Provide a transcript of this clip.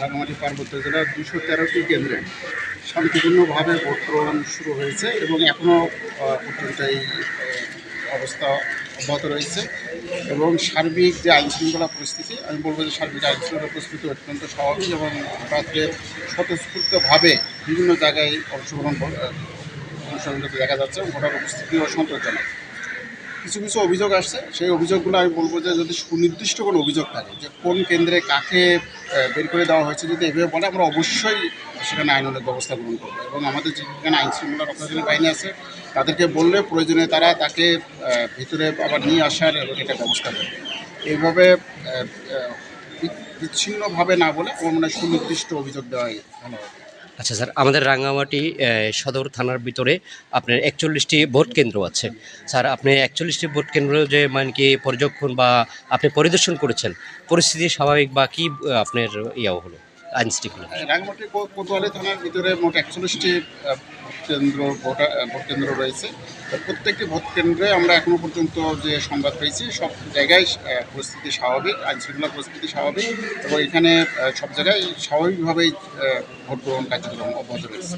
রাঙামাটি পার্বত্য জেলার দুশো তেরোটি কেন্দ্রে শান্তিপূর্ণভাবে ভোট গ্রহণ শুরু হয়েছে এবং এখনও পর্যন্ত এই অবস্থা অব্যাহত রয়েছে। এবং সার্বিক যে আইন শৃঙ্খলা পরিস্থিতি, আমি বলব যে সার্বিক আইন শৃঙ্খলা পরিস্থিতি অত্যন্ত স্বাভাবিক এবং ভোটারদের স্বতঃস্ফূর্তভাবে বিভিন্ন জায়গায় অংশগ্রহণ অংশগ্রহণ দেখা যাচ্ছে এবং ভোটার উপস্থিতিও সন্তোষজনক। কিছু কিছু অভিযোগ আসছে। সেই অভিযোগগুলো আমি বলব যে যদি সুনির্দিষ্ট কোনো অভিযোগ থাকে যে কোন কেন্দ্রে কাকে বের করে দেওয়া হয়েছে যদি এভাবে বলে, আমরা অবশ্যই সেখানে আইনানুগ ব্যবস্থা গ্রহণ করব। এবং আমাদের যেখানে আইন শৃঙ্খলা রক্ষাকারী বাহিনী আছে, তাদেরকে বললে প্রয়োজনে তারা তাকে ভিতরে আবার নিয়ে আসার এবং এটা ব্যবস্থা করবে এইভাবে বিচ্ছিন্নভাবে না বলে আমার মনে সুনির্দিষ্ট অভিযোগ দেওয়াই ভালো হবে। আচ্ছা স্যার, আমাদের রাঙ্গামাটি সদর থানার ভিতরে আপনার একচল্লিশটি ভোট কেন্দ্র আছে। স্যার, আপনি একচল্লিশটি ভোট কেন্দ্র যে মানে কি পর্যবেক্ষণ বা আপনি পরিদর্শন করেছেন, পরিস্থিতি স্বাভাবিক বা কী আপনার ইয়া হলো? আইন শৃঙ্খলা রাঙামাটি কো- কোতোয়ালি থানার ভিতরে মোট একচল্লিশটি কেন্দ্র, ভোট কেন্দ্র রয়েছে। প্রত্যেকটি ভোট কেন্দ্রে আমরা এখনও পর্যন্ত যে সংবাদ পেয়েছি, সব জায়গায় পরিস্থিতি স্বাভাবিক, আইন শৃঙ্খলা পরিস্থিতি স্বাভাবিক, এবং এখানে সব জায়গায় স্বাভাবিকভাবেই ভোট গ্রহণ কার্যক্রম অব্যাহত রয়েছে।